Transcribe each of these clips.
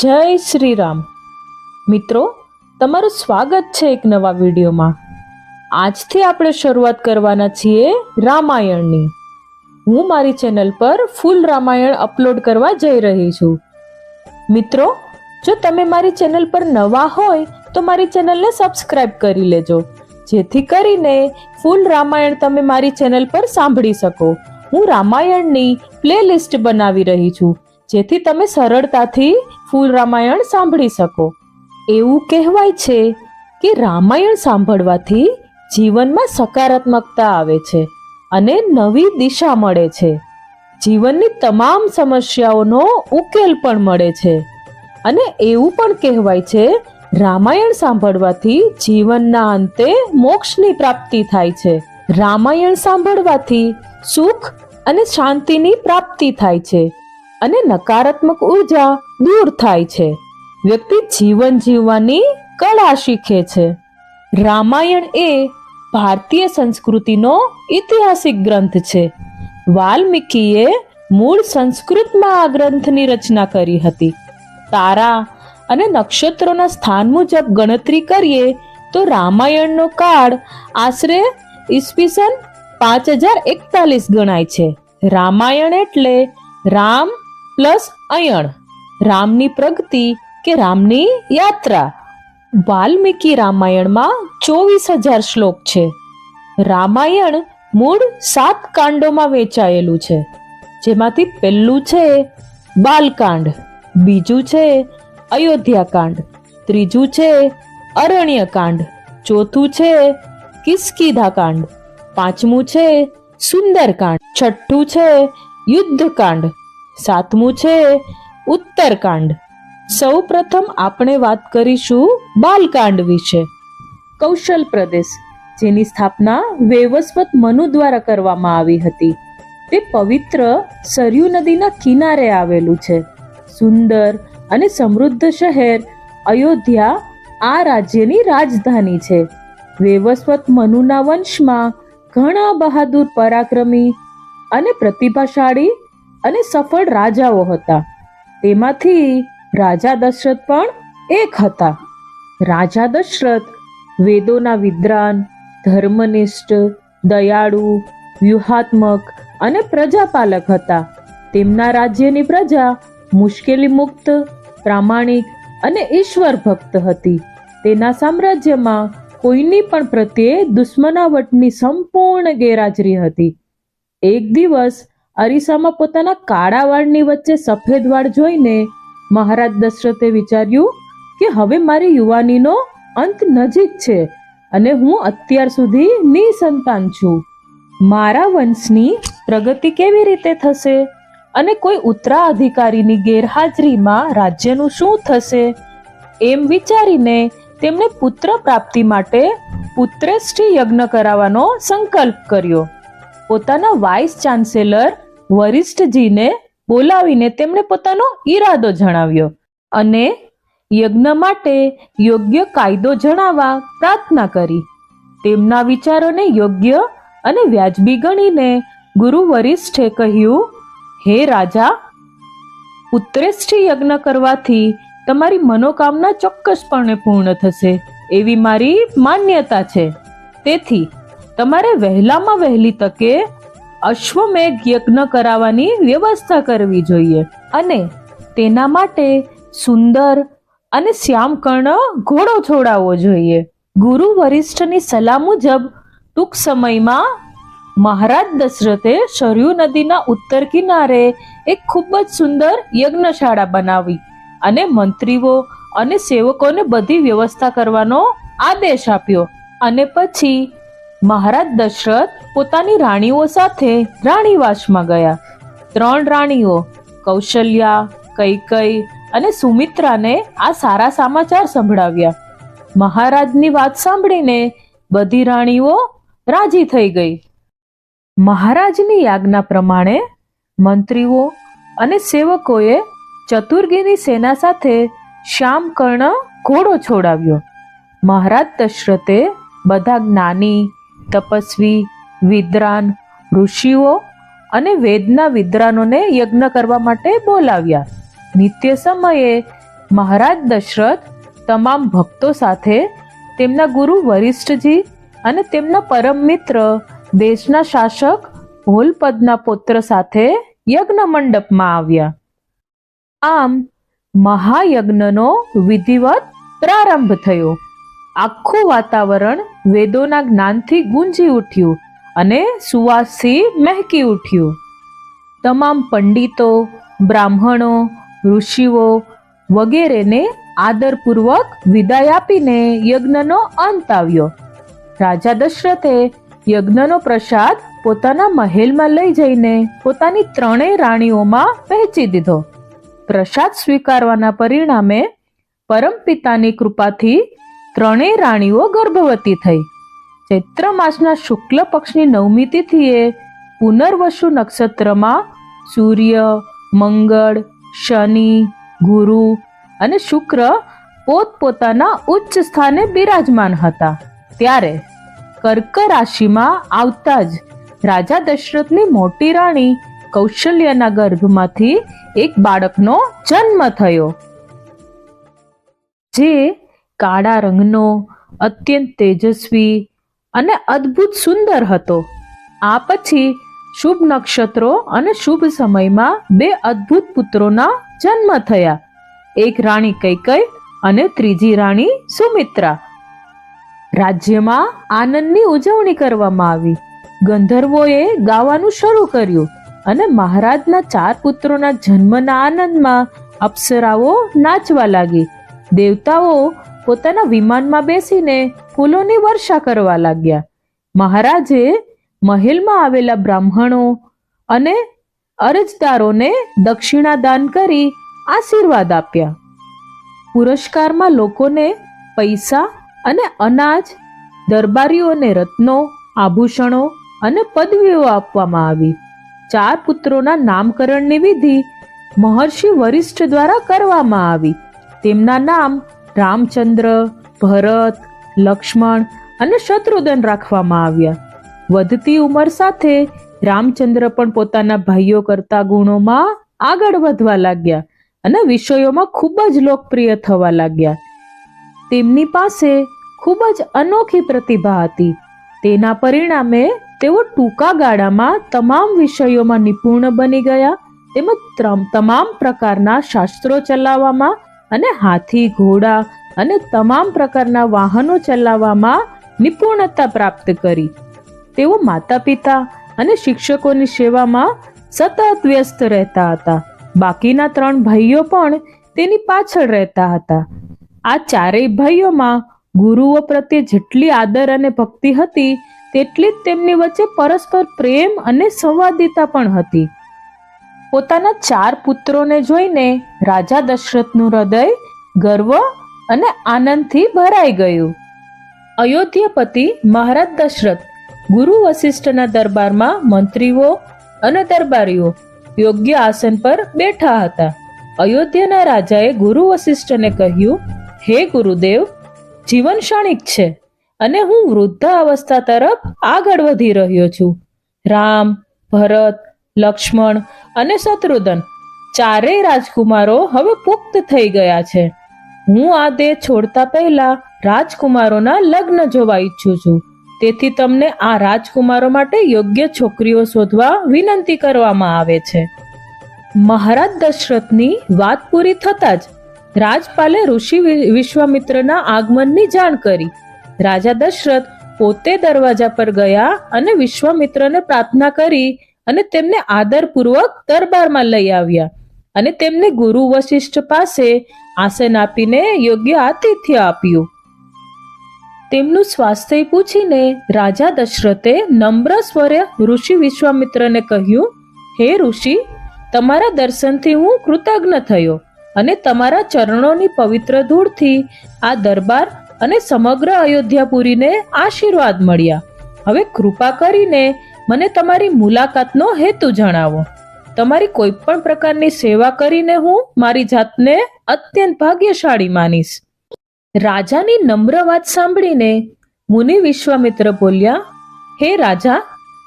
જય શ્રી રામ મિત્રો, તમારું સ્વાગત છે એક નવા વિડીયોમાં. આજથી આપણે શરૂઆત કરવાના છીએ રામાયણની. હું મારી ચેનલ પર ફૂલ રામાયણ અપલોડ કરવા જઈ રહી છું. મિત્રો, જો તમે મારી ચેનલ પર નવા હોય, તો મારી ચેનલને સબસ્ક્રાઇબ કરી લેજો. જેથી કરીને ફૂલ રામાયણ તમે મારી ચેનલ પર સાંભળી શકો. હું રામાયણની પ્લેલિસ્ટ બનાવી રહી છું. જેથી તમે સરળતાથી ફૂલ રામાયણ સાંભળી શકો. એવું કહેવાય છે કે રામાયણ સાંભળવાથી જીવનમાં સકારાત્મકતા આવે છે અને નવી દિશા મળે છે. જીવનની તમામ સમસ્યાઓનો ઉકેલ પણ મળે છે. અને એવું પણ કહેવાય છે, રામાયણ સાંભળવાથી જીવનના અંતે મોક્ષની પ્રાપ્તિ થાય છે. રામાયણ સાંભળવાથી સુખ અને શાંતિની પ્રાપ્તિ થાય છે. અને નકારાત્મક ઊર્જા દૂર થાય છે. વ્યક્તિ જીવન જીવવાની કળા શીખે છે. રામાયણ એ ભારતીય સંસ્કૃતિનો ઐતિહાસિક ગ્રંથ છે. વાલ્મીકીએ મૂળ સંસ્કૃતમાં આ ગ્રંથની રચના કરી હતી. તારા અને નક્ષત્રોના સ્થાન મુજબ ગણતરી કરીએ તો રામાયણનો કાળ આશરે ઈસવીસન પાંચ હજાર એકતાલીસ ગણાય છે. રામાયણ એટલે રામ પ્લસ અયણ. રામની પ્રગતિ કે રામની યાત્રા. વાલ્મીકી રામાયણમાં ચોવીસ હજાર શ્લોક છે. રામાયણ મૂળ સાત કાંડોમાં વેચાયેલું છે. જેમાંથી પહેલું છે બાલકાંડ, બીજું છે અયોધ્યાકાંડ, ત્રીજું છે અરણ્યકાંડ, ચોથું છે કિસ્કીધાકાંડ, પાંચમું છે સુંદરકાંડ, છઠ્ઠું છે યુદ્ધકાંડ સાતમું છે ઉત્તરકાંડ. સૌ પ્રથમ આપણે વાત કરીશું બાલકાંડ વિશે. કૌશલ પ્રદેશ, જેની સ્થાપના વેવસ્વત મનુ દ્વારા કરવામાં આવી હતી. તે પવિત્ર સરયુ નદીના કિનારે આવેલું છે. સુંદર અને સમૃદ્ધ શહેર અયોધ્યા આ રાજ્યની રાજધાની છે. વેવસ્વત મનુના વંશમાં ઘણા બહાદુર પરાક્રમી અને પ્રતિભાશાળી અને સફળ રાજાઓ હતા. તેમાંથી રાજા દશરથ પણ એક હતા. રાજા દશરથ વેદોના વિદ્વાન, ધર્મનિષ્ઠ, દયાળુ, વ્યૂહાત્મક અને પ્રજાપાલક હતા. તેમના રાજ્યની પ્રજા મુશ્કેલી મુક્ત, પ્રામાણિક અને ઈશ્વર ભક્ત હતી. તેના સામ્રાજ્યમાં કોઈની પણ પ્રત્યે દુશ્મનાવટની સંપૂર્ણ ગેરહાજરી હતી. એક દિવસ અરીસામાં પોતાના કાળા વાળની વચ્ચે સફેદ વાળ જોઈને મહારાજ દશરથે વિચાર્યું કે હવે મારી યુવાનીનો અંત નજીક છે અને હું અત્યાર સુધી નિસંતાન છું. મારા વંશની પ્રગતિ કેવી રીતે થશે અને કોઈ ઉત્તરાધિકારીની ગેરહાજરીમાં રાજ્યનું શું થશે એમ વિચારીને તેમણે પુત્ર પ્રાપ્તિ માટે પુત્રેષ્ઠી યજ્ઞ કરાવવાનો સંકલ્પ કર્યો. પોતાના વાઇસ ચાન્સેલર વરિષ્ઠજીને બોલાવીને તેમણે પોતાનો ઈરાદો જણાવ્યો અને યજ્ઞ માટે યોગ્ય કાયદો જણાવવા પ્રાર્થના કરી. તેમના વિચારોને યોગ્ય અને વ્યાજબી ગણીને ગુરુ વરિષ્ઠે કહ્યું, હે રાજા પુત્રેષ્ઠી યજ્ઞ કરવાથી તમારી મનોકામના ચોક્કસપણે પૂર્ણ થશે. એવી મારી માન્યતા છે. તેથી તમારે વહેલામાં વહેલી તકે અશ્વમેઘ યજ્ઞ કરાવવાની વ્યવસ્થા કરવી જોઈએ અને તેના માટે સુંદર અને શ્યામકર્ણ ઘોડો છોડાવવો જોઈએ. ગુરુ વરિષ્ઠની સલાહ મુજબ, ટૂંક સમયમાં મહારાજ દશરથે સરયુ નદીના ઉત્તર કિનારે એક ખૂબ જ સુંદર યજ્ઞશાળા બનાવી અને મંત્રીઓ અને સેવકોને બધી વ્યવસ્થા કરવાનો આદેશ આપ્યો અને પછી મહારાજ દશરથ પોતાની રાણીઓ સાથે રાણીવાસમાં ગયા. ત્રણ રાણીઓ, કૌશલ્યા કૈકઈ અને સુમિત્રાને આ સારા સમાચાર સંભળાવ્યા. મહારાજની વાત સાંભળીને બધી રાણીઓ રાજી થઈ ગઈ. મહારાજની યાજ્ઞા પ્રમાણે મંત્રીઓ અને સેવકોએ ચતુર્ગીની સેના સાથે શ્યામકર્ણ ઘોડો છોડાવ્યો. મહારાજ દશરથે બધા જ્ઞાની તપસ્વી વિદ્વાન ઋષિઓ અને વેદના વિદ્વાનોને યજ્ઞ કરવા માટે બોલાવ્યા. નિત્ય સમયે મહારાજ દશરથ તમામ ભક્તો સાથે તેમના ગુરુ વરિષ્ઠજી અને તેમના પરમ મિત્ર, દેશના શાસક ભોલપદના પુત્ર સાથે યજ્ઞ મંડપમાં આવ્યા. આમ મહાયજ્ઞનો વિધિવત પ્રારંભ થયો. આખું વાતાવરણ વેદોના જ્ઞાનથી ગુંજી ઉઠ્યું અને સુવાસથી મહેકી ઉઠ્યું. તમામ પંડિતો, બ્રાહ્મણો, ઋષિઓ વગેરેને આદરપૂર્વક વિદાય આપીને યજ્ઞનો અંત આવ્યો. રાજા દશરથે યજ્ઞનો પ્રસાદ પોતાના મહેલમાં લઈ જઈને પોતાની ત્રણેય રાણીઓમાં વહેંચી દીધો. પ્રસાદ સ્વીકારવાના પરિણામે પરમપિતાની કૃપાથી ત્રણેય રાણીઓ ગર્ભવતી થઈ. ચૈત્ર માસના શુક્લ પક્ષની નવમી તિથિએ પુનર્વસુ નક્ષત્રમાં સૂર્ય, મંગળ, શનિ, ગુરુ અને શુક્ર પોતપોતાના ઉચ્ચ સ્થાને બિરાજમાન હતા. ત્યારે કર્ક રાશિમાં આવતા જ રાજા દશરથની મોટી રાણી કૌશલ્યના ગર્ભમાંથી એક બાળકનો જન્મ થયો. જે કાળા રંગનો, અત્યંત તેજસ્વી અને અદ્ભુત સુંદર હતો. આ પછી શુભ નક્ષત્રો અને શુભ સમયમાં બે અદ્ભુત પુત્રોના જન્મ થયા. એક રાણી કૈકઈ અને ત્રીજી રાણી સુમિત્રા. રાજ્યમાં આનંદની ઉજવણી કરવામાં આવી. ગંધર્વોએ ગાવાનું શરૂ કર્યું અને મહારાજના ચાર પુત્રોના જન્મના આનંદમાં અપ્સરાઓ નાચવા લાગી. દેવતાઓ પોતાના વિમાનમાં બેસીને ફૂલોની વર્ષા કરવા લાગ્યા. મહારાજે મહેલમાં આવેલા બ્રાહ્મણો અને અરજદારોને દક્ષિણા દાન કરી આશીર્વાદ આપ્યા. પુરસ્કારમાં લોકોને પૈસા અને અનાજ, દરબારીઓને રત્નો, આભૂષણો અને પદવીઓ આપવામાં આવી. ચાર પુત્રોના નામકરણની વિધિ મહર્ષિ વરિષ્ઠ દ્વારા કરવામાં આવી. તેમના નામ રામચંદ્ર, ભરત, લક્ષ્મણ અને શત્રુઘ્ન રાખવામાં આવ્યા. વધતી ઉંમર સાથે રામચંદ્ર પણ પોતાના ભાઈઓ કરતા ગુણોમાં આગળ વધવા લાગ્યા અને વિષયોમાં ખૂબ જ લોકપ્રિય થવા લાગ્યા. તેમની પાસે ખૂબ જ અનોખી પ્રતિભા હતી. તેના પરિણામે તેઓ ટૂંકા ગાળામાં તમામ વિષયોમાં નિપુણ બની ગયા. તેમજ તમામ પ્રકારના શાસ્ત્રો ચલાવવામાં અને હાથી, ઘોડા અને તમામ પ્રકારના વાહનો ચલાવવામાં નિપુણતા પ્રાપ્ત કરી. તેઓ માતા પિતા અને શિક્ષકોની સેવામાં સતત વ્યસ્ત રહેતા હતા. બાકીના ત્રણ ભાઈઓ પણ તેની પાછળ રહેતા હતા. આ ચારેય ભાઈઓમાં ગુરુઓ પ્રત્યે જેટલી આદર અને ભક્તિ હતી, તેટલી જ તેમની વચ્ચે પરસ્પર પ્રેમ અને સંવાદિતા પણ હતી. પોતાના ચાર પુત્રોને જોઈને રાજા દશરથનું હૃદય ગર્વ અને આનંદથી ભરાઈ ગયું. અયોધ્યાપતિ મહારાજ દશરથ ગુરુ વશિષ્ઠના દરબારમાં મંત્રીઓ અને દરબારીઓ યોગ્ય આસન પર બેઠા હતા. અયોધ્યાના રાજાએ ગુરુ વશિષ્ઠને કહ્યું, હે ગુરુદેવ, જીવન ક્ષણિક છે અને હું વૃદ્ધ અવસ્થા તરફ આગળ વધી રહ્યો છું. રામ, ભરત લક્ષ્મણ અને શત્રુઘ્ન ચારેય રાજકુમારો હવે પુખ્ત થઈ ગયા છે. હું આ દેહ છોડતા પહેલા રાજકુમારોના લગ્ન જોવા ઈચ્છું છું. તેથી તમને આ રાજકુમારો માટે યોગ્ય છોકરીઓ શોધવા વિનંતી કરવામાં આવે છે. મહારાજ દશરથની વાત પૂરી થતાં જ રાજપાલે ઋષિ વિશ્વામિત્રના આગમનની જાણ કરી. રાજા દશરથ પોતે દરવાજા પર ગયા અને વિશ્વામિત્રને પ્રાર્થના કરી અને તેમને આદરપૂર્વક દરબારમાં લઈ આવ્યા. અને તેમને ગુરુ વશિષ્ઠ પાસે આસન આપીને યોગ્ય આતિથ્ય આપ્યું. તેમનું સ્વાસ્થ્ય પૂછીને રાજા દશરથે નમ્ર સ્વરે ઋષિ વિશ્વામિત્રને કહ્યું, હે ઋષિ, તમારા દર્શનથી હું કૃતજ્ઞ થયો અને તમારા ચરણોની પવિત્ર ધૂળથી આ દરબાર અને સમગ્ર અયોધ્યાપુરીને આશીર્વાદ મળ્યા. હવે કૃપા કરીને મને તમારી મુલાકાતનો હેતુ જણાવો. તમારી કોઈ પણ પ્રકારની સેવા કરીને હું મારી જાતને અત્યંત ભાગ્યશાળી માનીશ. રાજાની નમ્ર વાત સાંભળીને મુનિ વિશ્વામિત્ર બોલ્યા, હે રાજા,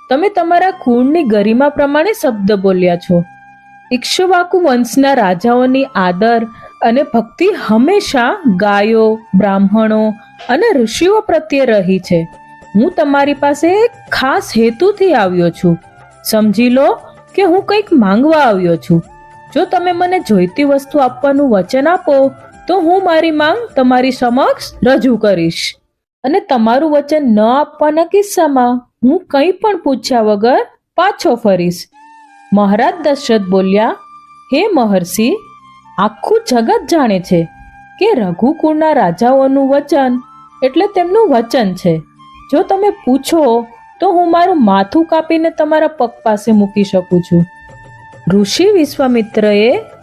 તમે તમારા કુળની ગરિમા પ્રમાણે શબ્દ બોલ્યા છો. ઇક્ષ્વાકુ વંશના રાજાઓની આદર અને ભક્તિ હંમેશા ગાયો, બ્રાહ્મણો અને ઋષિઓ પ્રત્યે રહી છે. હું તમારી પાસે એક ખાસ હેતુથી આવ્યો છું. સમજી લો કે હું કંઈક માંગવા આવ્યો છું. જો તમે મને જોઈતી વસ્તુ આપવાનું વચન આપો, તો હું મારી માંગ તમારી સમક્ષ રજૂ કરીશ. અને તમારું વચન ન આપવાના કિસ્સામાં હું કંઈ પણ પૂછ્યા વગર પાછો ફરીશ. મહારાજ દશરથ બોલ્યા, હે મહર્ષિ, આખું જગત જાણે છે કે રઘુકુળના રાજાઓનું વચન એટલે તેમનું વચન છે. જો તમે પૂછો, તો હું મારું માથું કાપીને તમારા પગ પાસે મૂકી શકું છું. ઋષિ વિશ્વામિત્રએ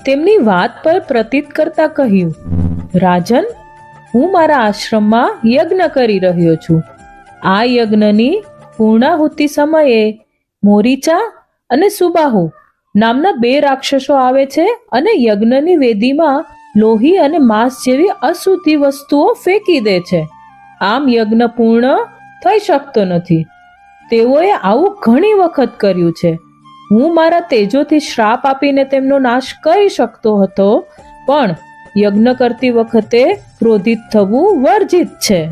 તેમની વાત પર પ્રતીત કરતા કહ્યું, રાજન, હું મારા આશ્રમમાં યજ્ઞ કરી રહ્યો છું. આ યજ્ઞની પૂર્ણાહુતિ સમયે મોરીચા અને સુબાહુ નામના બે રાક્ષસો આવે છે અને યજ્ઞની વેદીમાં લોહી અને માંસ જેવી અશુદ્ધિ વસ્તુઓ ફેંકી દે છે. આમ યજ્ઞ પૂર્ણ થઈ શકતો નથી. તેઓએ આવું ઘણી વખત કર્યું છે. હું મારા તેજોથી શ્રાપ આપીને તેમનો નાશ કરી શકતો હતો, પણ યજ્ઞ કરતી વખતે ક્રોધિત થવું વર્જિત છે.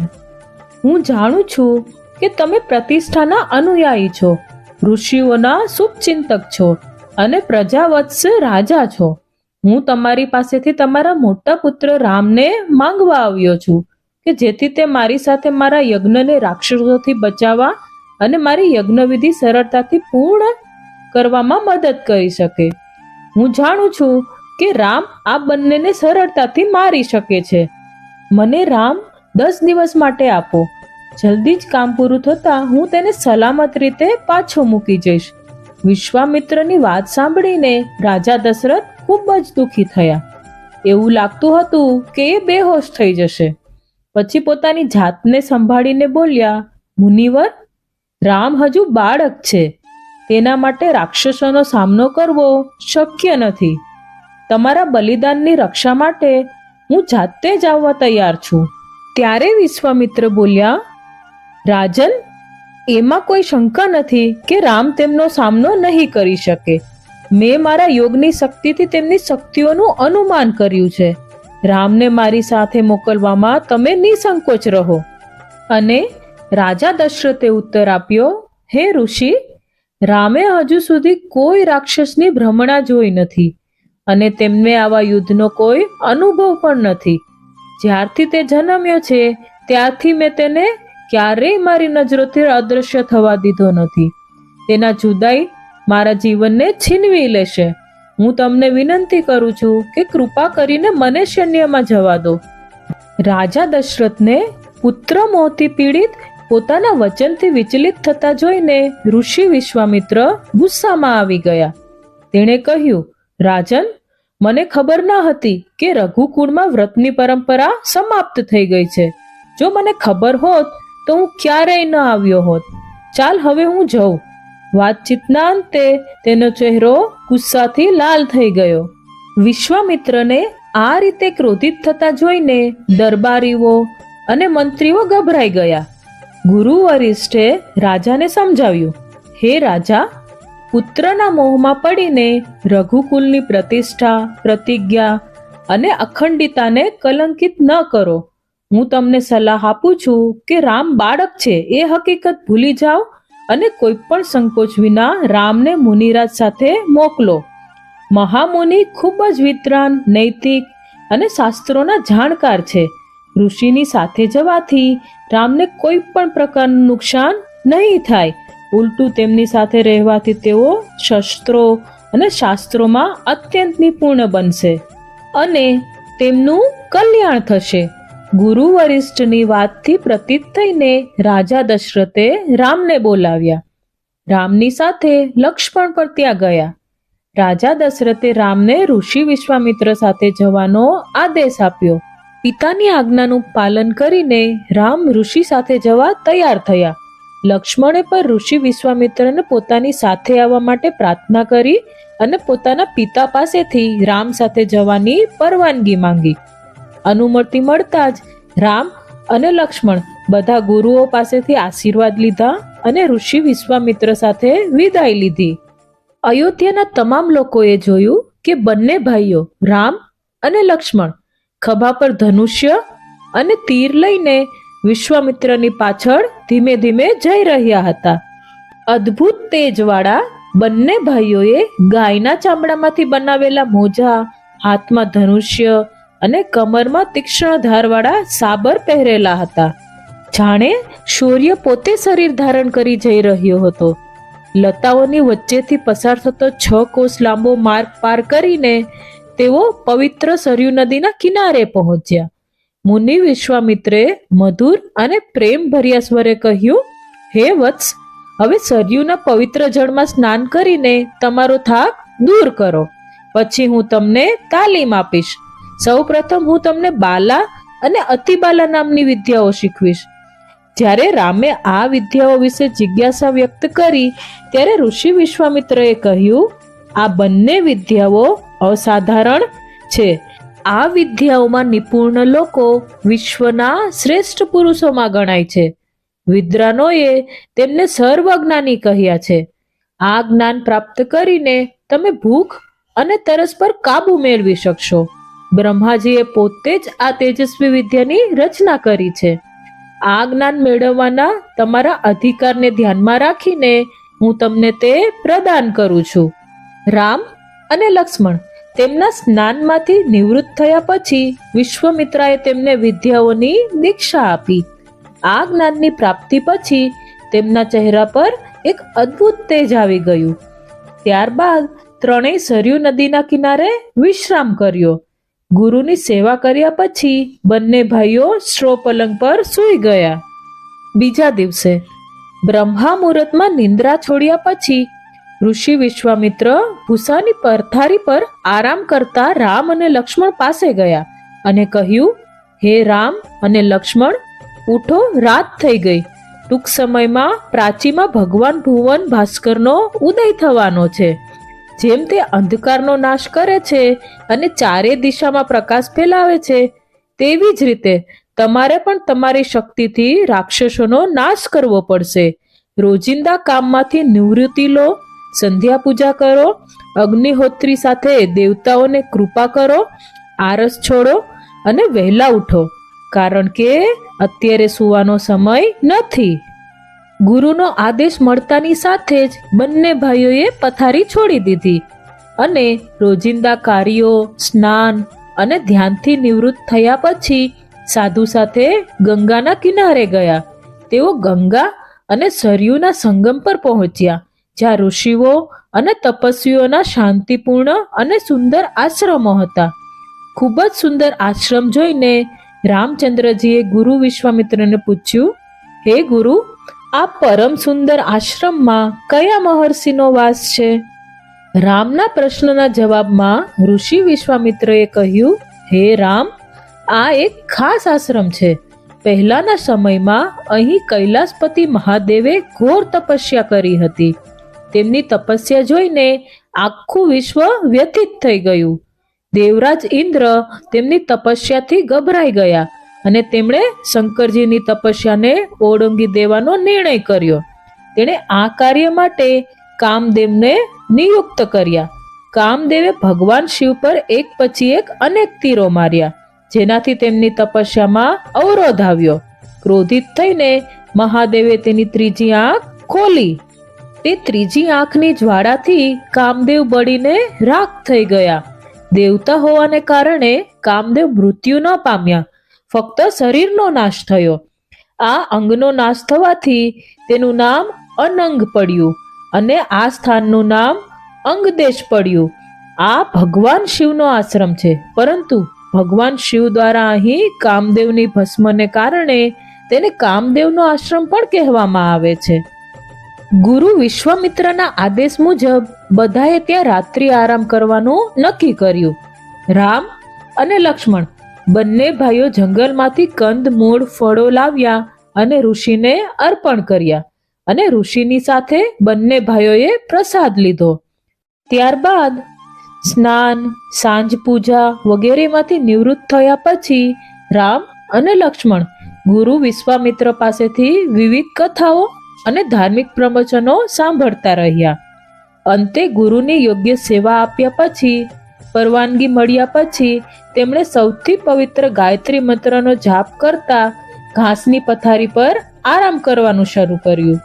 હું જાણું છું કે તમે પ્રતિષ્ઠાના અનુયાયી છો, ઋષિઓના શુભચિંતક છો અને પ્રજાવત્સ રાજા છો. હું તમારી પાસેથી તમારા મોટા પુત્ર રામને માંગવા આવ્યો છું. કે જેથી તે મારી સાથે મારા યજ્ઞને રાક્ષસોથી બચાવવા અને મારી યજ્ઞવિધિ સરળતાથી પૂર્ણ કરવામાં મદદ કરી શકે. હું જાણું છું કે રામ આ બંનેને સરળતાથી મારી શકે છે. મને રામ દસ દિવસ માટે આપો. જલ્દી જ કામ પૂરું થતાં હું તેને સલામત રીતે પાછો મૂકી જઈશ. વિશ્વામિત્રની વાત સાંભળીને રાજા દશરથ ખૂબ જ દુઃખી થયા. એવું લાગતું હતું કે એ બેહોશ થઈ જશે. પછી પોતાની જાતને સંભાળીને બોલ્યા, મુનિવર, રામ હજુ બાળક છે. તેના માટે રાક્ષસોનો સામનો કરવો શક્ય નથી. તમારા બલિદાનની રક્ષા માટે હું જાતે જ આવવા તૈયાર છું. ત્યારે વિશ્વામિત્ર બોલ્યા, રાજન, એમાં કોઈ શંકા નથી કે રામ તેમનો સામનો નહીં કરી શકે. મેં મારા યોગની શક્તિથી તેમની શક્તિઓનું અનુમાન કર્યું છે. રામને મારી સાથે મોકલવામાં તમે નિસંકોચ રહો. અને રાજા દશરથે ઉત્તર આપ્યો, હે ઋષિ, રામે હજુ સુધી કોઈ રાક્ષસની ભ્રમણા જોઈ નથી અને તેમને આવા યુદ્ધનો કોઈ અનુભવ પણ નથી. જ્યારથી તે જન્મ્યો છે, ત્યારથી મેં તેને ક્યારેય મારી નજરોથી અદૃશ્ય થવા દીધો નથી. તેના જુદાઈ મારા જીવનને છીનવી લેશે. હું તમને વિનંતી કરું છું કે કૃપા કરીને મને સૈન્યમાં જવા દો. રાજા દશરથને પુત્ર મોહથી પીડિત પોતાના વચનથી વિચલિત થતા જોઈને ઋષિ વિશ્વામિત્ર ગુસ્સામાં આવી ગયા. તેણે કહ્યું, રાજન, મને ખબર ન હતી કે રઘુકુળમાં વ્રતની પરંપરા સમાપ્ત થઈ ગઈ છે. જો મને ખબર હોત તો હું ક્યારેય ન આવ્યો હોત. ચાલ, હવે હું જઉં. વાતચીતના અંતે તેનો ચહેરો ગુસ્સાથી લાલ થઈ ગયો. વિશ્વામિત્રને આ રીતે ક્રોધિત થતા જોઈને દરબારીઓ અને મંત્રીઓ ગભરાઈ ગયા. ગુરુ વરિષ્ઠે રાજાને સમજાવ્યું, હે રાજા, પુત્રના મોહમાં પડીને રઘુકુલની પ્રતિષ્ઠા, પ્રતિજ્ઞા અને અખંડિતાને કલંકિત ન કરો. હું તમને સલાહ આપું છું કે રામ બાળક છે, એ હકીકત ભૂલી જાઓ અને કોઈ પણ સંકોચ વિના રામને મુનિરાજ સાથે મોકલો. મહામુનિ ખૂબ જ વિતરાન, નૈતિક અને શાસ્ત્રોના જાણકાર છે. ઋષિની સાથે જવાથી રામને કોઈ પણ પ્રકારનું નુકસાન નહીં થાય. ઉલટું તેમની સાથે રહેવાથી તેઓ શસ્ત્રો અને શાસ્ત્રોમાં અત્યંત નિપુણ બનશે અને તેમનું કલ્યાણ થશે. ગુરુ વરિષ્ઠની વાતથી પ્રતીત થઈને રાજા દશરથે રામને બોલાવ્યા. રામની સાથે લક્ષ્મણ પણ ત્યાં ગયા. રાજા દશરથે રામને ઋષિ વિશ્વામિત્ર સાથે જવાનો આદેશ આપ્યો. પિતાની આજ્ઞાનું પાલન કરીને રામ ઋષિ સાથે જવા તૈયાર થયા. લક્ષ્મણે પણ ઋષિ વિશ્વામિત્રને પોતાની સાથે આવવા માટે પ્રાર્થના કરી અને પોતાના પિતા પાસેથી રામ સાથે જવાની પરવાનગી માંગી. અનુમતિ મળતા જ રામ અને લક્ષ્મણ બધા ગુરુઓ પાસેથી આશીર્વાદ લીધા અને ઋષિ વિશ્વામિત્ર સાથે વિદાય લીધી. અયોધ્યાના તમામ લોકોએ જોયું કે બંને ભાઈઓ રામ અને લક્ષ્મણ ખભા પર ધનુષ્ય અને તીર લઈને વિશ્વામિત્રની પાછળ ધીમે ધીમે જઈ રહ્યા હતા. અદ્ભુત તેજવાળા બંને ભાઈઓએ ગાયના ચામડામાંથી બનાવેલા મોજા, હાથમાં ધનુષ્ય અને કમરમાં તીક્ષ્ણ ધારવાળા સાબર પહેરેલા હતા. જાણે શૌર્ય પોતે શરીર ધારણ કરી જઈ રહ્યો હતો. લતાઓની વચ્ચેથી પસાર થતો છ કોસ લાંબો માર્ગ પાર કરીને તેઓ પવિત્ર સરયુ નદીના કિનારે પહોંચ્યા. મુનિ વિશ્વામિત્રે મધુર અને પ્રેમ ભર્યા સ્વરે કહ્યું, હે વત્સ, હવે સરયુના પવિત્ર જળમાં સ્નાન કરીને તમારો થાક દૂર કરો. પછી હું તમને તાલીમ આપીશ. સૌપ્રથમ હું તમને બાલા અને અતિબાલા નામની વિદ્યાઓ શીખવીશ. જ્યારે રામે આ વિદ્યાઓ વિશે જિજ્ઞાસા વ્યક્ત કરી, ત્યારે ઋષિ વિશ્વામિત્રએ કહ્યું, આ બંને વિદ્યાઓ અસાધારણ છે. આ વિદ્યાઓમાં નિપુણ લોકો વિશ્વના શ્રેષ્ઠ પુરુષોમાં ગણાય છે. વિદ્વાનોએ તેમને સર્વજ્ઞાની કહ્યા છે. આ જ્ઞાન પ્રાપ્ત કરીને તમે ભૂખ અને તરસ પર કાબુ મેળવી શકશો. બ્રહ્માજીએ પોતે જ આ તેજસ્વી વિદ્યાની રચના કરી છે. આ જ્ઞાન મેળવવાના તમારા અધિકારને ધ્યાનમાં રાખીને હું તમને તે પ્રદાન કરું છું. રામ અને લક્ષ્મણ તેમના સ્નાનમાંથી નિવૃત્ત થયા પછી વિશ્વમિત્રાએ તેમને વિદ્યાઓની દીક્ષા આપી. આ જ્ઞાનની પ્રાપ્તિ પછી તેમના ચહેરા પર એક અદ્ભુત તેજ આવી ગયું. ત્યારબાદ ત્રણેય સરયુ નદીના કિનારે વિશ્રામ કર્યો. ગુરુની સેવા કર્યા પછી બંને ભાઈઓ સ્ટ્રો પલંગ પર સૂઈ ગયા. બીજા દિવસે બ્રહ્મા મુહૂર્તમાં નિંદ્રા છોડ્યા પછી ઋષિ વિશ્વામિત્ર ભૂસાની પરથારી પર આરામ કરતા રામ અને લક્ષ્મણ પાસે ગયા અને કહ્યું, હે રામ અને લક્ષ્મણ, ઉઠો, રાત થઈ ગઈ. ટૂંક સમયમાં પ્રાચીમાં ભગવાન ભુવન ભાસ્કરનો ઉદય થવાનો છે. જેમ તે અંધકારનો નાશ કરે છે અને ચારે દિશામાં પ્રકાશ ફેલાવે છે, તેવી જ રીતે તમારે પણ તમારી શક્તિથી રાક્ષસોનો નાશ કરવો પડશે. રોજિંદા કામમાંથી નિવૃત્તિ લો, સંધ્યા પૂજા કરો, અગ્નિહોત્રી સાથે દેવતાઓને કૃપા કરો, આરસ છોડો અને વહેલા ઉઠો. કારણ કે અત્યારે સુવાનો સમય નથી. ગુરુનો આદેશ મળતાની સાથે જ બંને ભાઈઓએ પથારી છોડી દીધી અને રોજિંદા કાર્યો, સ્નાન અને ધ્યાનથી નિવૃત્ત થયા પછી સાધુ સાથે ગંગાના કિનારે ગયા. તેઓ ગંગા અને સરયુના સંગમ પર પહોંચ્યા, જ્યાં ઋષિઓ અને તપસ્વીઓના શાંતિપૂર્ણ અને સુંદર આશ્રમો હતા. ખૂબ જ સુંદર આશ્રમ જોઈને રામચંદ્રજીએ ગુરુ વિશ્વામિત્રને પૂછ્યું, હે ગુરુ આ પરમ સુંદર આશ્રમમાં કયા મહર્ષિનો વાસ છે? રામના પ્રશ્નના જવાબમાં ઋષિ વિશ્વામિત્રએ કહ્યું, હે રામ, આ એક ખાસ આશ્રમ છે. પહેલાના સમયમાં અહીં કૈલાસપતિ મહાદેવે ઘોર તપસ્યા કરી હતી. તેમની તપસ્યા જોઈને આખું વિશ્વ વ્યથિત થઈ ગયું. દેવરાજ ઇન્દ્ર તેમની તપસ્યાથી ગભરાઈ ગયા. અને તેમણે શંકરજીની તપસ્યાને ઓળંગી દેવાનો નિર્ણય કર્યો. તેણે આ કાર્ય માટે કામદેવને નિયુક્ત કર્યા. કામદેવે ભગવાન શિવ પર એક પછી એક અનેક તીરો માર્યા, જેનાથી તેમની તપસ્યામાં અવરોધ આવ્યો. ક્રોધિત થઈને મહાદેવે તેની ત્રીજી આંખ ખોલી. તે ત્રીજી આંખની જ્વાળાથી કામદેવ બળીને રાખ થઈ ગયા. દેવતા હોવાને કારણે કામદેવ મૃત્યુ ન પામ્યા. ફક્ત શરીરનો નાશ થયો. આ અંગનો નાશ થવાથી તેનું નામ અનંગ પડ્યું અને આ સ્થાનનું નામ અંગદેશ પડ્યું. આ ભગવાન શિવનો આશ્રમ છે. પરંતુ ભગવાન શિવ દ્વારા અહીં કામદેવની ભસ્મને કારણે તેને કામદેવનો આશ્રમ પણ કહેવામાં આવે છે. ગુરુ વિશ્વામિત્રના આદેશ મુજબ બધાએ ત્યાં રાત્રિ આરામ કરવાનું નક્કી કર્યું. રામ અને લક્ષ્મણ બંને ભાઈઓ જંગલમાંથી કંદ, મૂળ, ફળો લાવ્યા અને ઋષિને અર્પણ કર્યા અને ઋષિની સાથે બંને ભાઈઓએ પ્રસાદ લીધો. ત્યારબાદ સ્નાન, સાંજ પૂજા વગેરેમાંથી નિવૃત્ત થયા પછી રામ અને લક્ષ્મણ ગુરુ વિશ્વામિત્ર પાસેથી વિવિધ કથાઓ અને ધાર્મિક પ્રવચનો સાંભળતા રહ્યા. અંતે ગુરુની યોગ્ય સેવા આપ્યા પછી પરવાનગી મળ્યા પછી તેમણે સૌથી પવિત્ર ગાયત્રી મંત્રનો જાપ કરતા ઘાસની પથારી પર આરામ કરવાનું શરૂ કર્યું.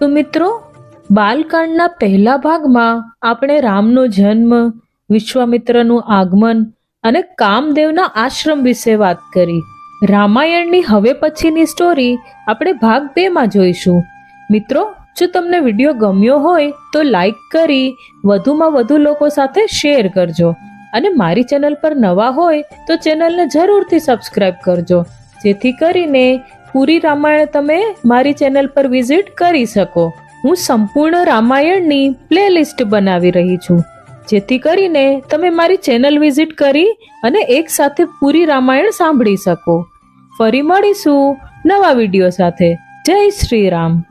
તો મિત્રો, બાલકાંડના પહેલા ભાગમાં આપણે રામનો જન્મ, વિશ્વામિત્રનું આગમન અને કામદેવના આશ્રમ વિશે વાત કરી. રામાયણની હવે પછીની સ્ટોરી આપણે ભાગ બેમાં જોઈશું. મિત્રો જો તમને વીડિયો ગમ્યો હોય તો લાઈક કરી વધુમાં વધુ લોકો સાથે શેર કરજો. અને મારી ચેનલ પર નવા હોય તો ચેનલને જરૂરથી સબસ્ક્રાઈબ કરજો. જેથી કરીને પૂરી રામાયણ તમે મારી ચેનલ પર વિઝિટ કરી શકો. હું સંપૂર્ણ રામાયણની પ્લેલિસ્ટ બનાવી રહી છું. જેથી કરીને તમે મારી ચેનલ વિઝિટ કરી અને એક સાથે પૂરી રામાયણ સાંભળી શકો. ફરી મળીશું નવા વીડિયો સાથે. જય શ્રી રામ.